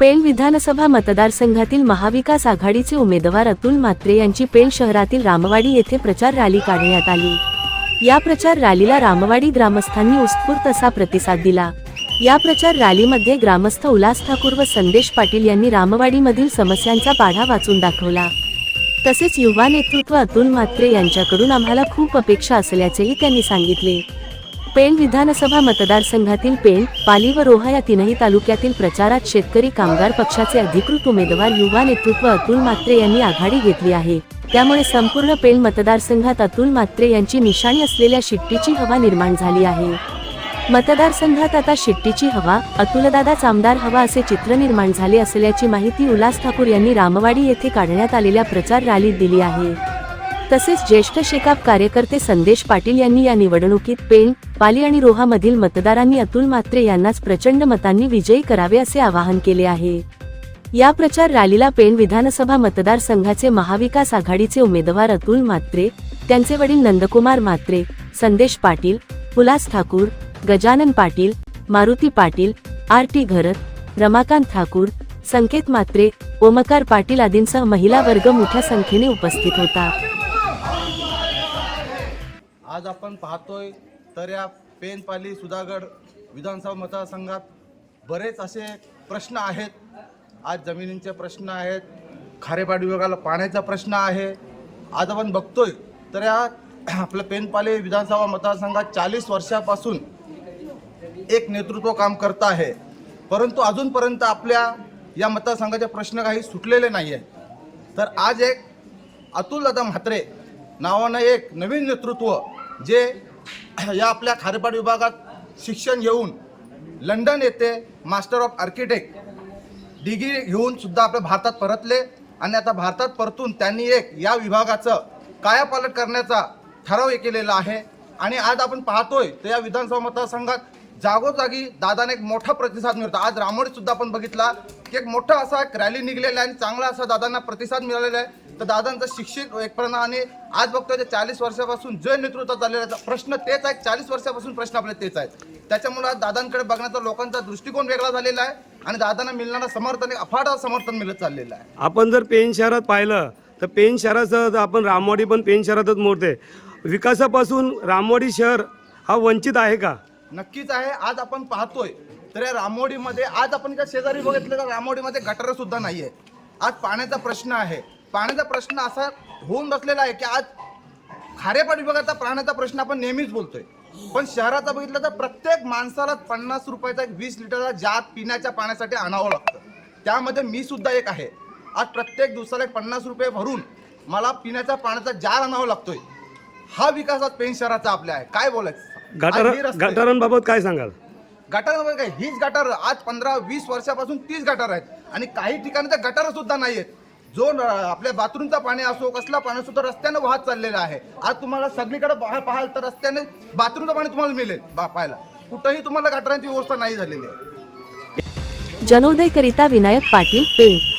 पेण विधानसभा मतदारसंघातील महाविकास आघाडीचे उमेदवार अतुल म्हात्रे यांची पेण शहरातील रामवाडी येथे प्रचार रॅली काढण्यात आली. या प्रचार रॅलीला रामवाडी ग्रामस्थांनी उत्स्फूर्त असा प्रतिसाद दिला. या प्रचार रॅलीमध्ये ग्रामस्थ उल्हास ठाकूर व संदेश पाटील यांनी रामवाडीमधील समस्यांचा पाढा वाचून दाखवला. तसेच युवा नेतृत्व अतुल म्हात्रे यांच्याकडून आम्हाला खूप अपेक्षा असल्याचेही त्यांनी सांगितले. पेण विधानसभा मतदारसंघातील पेण पाली व रोहा या तीनही तालुक्यातील प्रचारात शेतकरी कामगार पक्षाचे अधिकृत उमेदवार युवा नेतृत्व अतुल मात्रे यांनी आघाडी घेतली आहे. त्यामुळे संपूर्ण पेण मतदारसंघात अतुल मात्रे यांची निशाणी असलेल्या शिट्टीची हवा निर्माण झाली आहे. मतदारसंघात आता शिट्टीची हवा अतुलदादाच आमदार हवा असे चित्र निर्माण झाले असल्याची माहिती उल्हास ठाकूर यांनी रामवाडी येथे काढण्यात आलेल्या प्रचार रॅलीत दिली आहे. तसेच ज्येष्ठ शेकाप कार्यकर्ते संदेश पाटील यांनी या निवडणुकीत पेण पाली आणि रोहा मधील मतदारांनी अतुल मात्रे यांनाच प्रचंड मतांनी विजयी करावे असे आवाहन केले आहे. या प्रचार रॅलीला पेण विधानसभा मतदारसंघाचे महाविकास आघाडीचे उमेदवार अतुल मात्रे त्यांचे वडील नंदकुमार मात्रे संदेश पाटील उल्हास ठाकूर गजानन पाटील मारुती पाटील आर टी घरत रमाकांत ठाकूर संकेत मात्रे ओमकार पाटील आदींसह महिला वर्ग मोठ्या संख्येने उपस्थित होता. आज आपण पाहतोय तर या पेनपाली सुधागड विधानसभा मतदारसंघात बरेच असे प्रश्न आहेत. आज जमिनींचे प्रश्न आहेत खारेपाडी विभागाला पाण्याचा प्रश्न आहे. आज आपण बघतोय तर या आपलं पेनपाली विधानसभा मतदारसंघात चाळीस वर्षापासून एक नेतृत्व काम करत आहे. परंतु अजूनपर्यंत आपल्या या मतदारसंघाचे प्रश्न काही सुटलेले नाही आहेत तर आज एक अतुलदादा म्हात्रे नावानं एक नवीन नेतृत्व जे या आपल्या खारेपाड विभागात शिक्षण घेऊन लंडन येथे मास्टर ऑफ आर्किटेक्ट डिग्री घेऊन सुद्धा आपल्या भारतात परतले. आणि आता भारतात परतून त्यांनी एक या विभागाचं कायापालट करण्याचा ठराव केलेला आहे. आणि आज आपण पाहतोय तर या विधानसभा मतदारसंघात जागोजागी दादाने एक मोठा प्रतिसाद मिळतो. आज रामोडीत सुद्धा आपण बघितला. एक मोठा असा एक रॅली निघलेला आहे आणि चांगला असा दादांना प्रतिसाद मिळालेला आहे. तर दादांचं शिक्षित एक प्रमाण आणि आज बघतोय चाळीस वर्षापासून जे नेतृत्व चाललेलं आहे प्रश्न तेच आहेत चाळीस वर्षापासून प्रश्न आपले तेच आहेत त्याच्यामुळे आज दादांकडे बघण्याचा लोकांचा दृष्टिकोन वेगळा झालेला आहे आणि दादांना मिळणारं समर्थन हे अफाट समर्थन मिळत चाललेलं आहे. आपण जर पेन शहरात पाहिलं तर पेन शहराचं आपण रामवाडी पण पेन शहरातच मोडते विकासापासून रामवाडी शहर हा वंचित आहे का? नक्कीच आहे. आज आपण पाहतोय तर या रामोडीमध्ये आज आपण त्या शेजारी बघितलं तर रामोडीमध्ये गटार सुद्धा नाही आहे आज पाण्याचा प्रश्न आहे. पाण्याचा प्रश्न असा होऊन बसलेला आहे की आज खारेपाड विभागाचा पाण्याचा प्रश्न आपण नेहमीच बोलतोय. पण शहराचा बघितलं तर प्रत्येक माणसाला पन्नास रुपयाचा एक वीस लिटरचा जात पिण्याच्या पाण्यासाठी आणावं लागतं. त्यामध्ये मी सुद्धा एक आहे. आज प्रत्येक दिवसाला एक पन्नास रुपये भरून मला पिण्याच्या पाण्याचा जार आणावा लागतोय. हा विकास आज पेन शहराचा आपल्या आहे. काय बोलायचं? गटारांबाबत काय सांगाल? गटारामध्ये काय हीच गटार आज पंधरा वीस वर्षापासून तीस गटार आहेत. आणि काही ठिकाणी तर गटार सुद्धा नाही आहेत जो आपल्या बाथरूमचा पाणी असो कसला पाणी असो तर रस्त्यानं वाहत चाललेला आहे. आज तुम्हाला सगळीकडे बाहेर पाहाल तर रस्त्याने बाथरूमचं पाणी तुम्हाला मिळेल बा- पाहायला. कुठंही तुम्हाला गटारांची व्यवस्था नाही झालेली आहे. जनोदयकरिता विनायक पाटील पेठ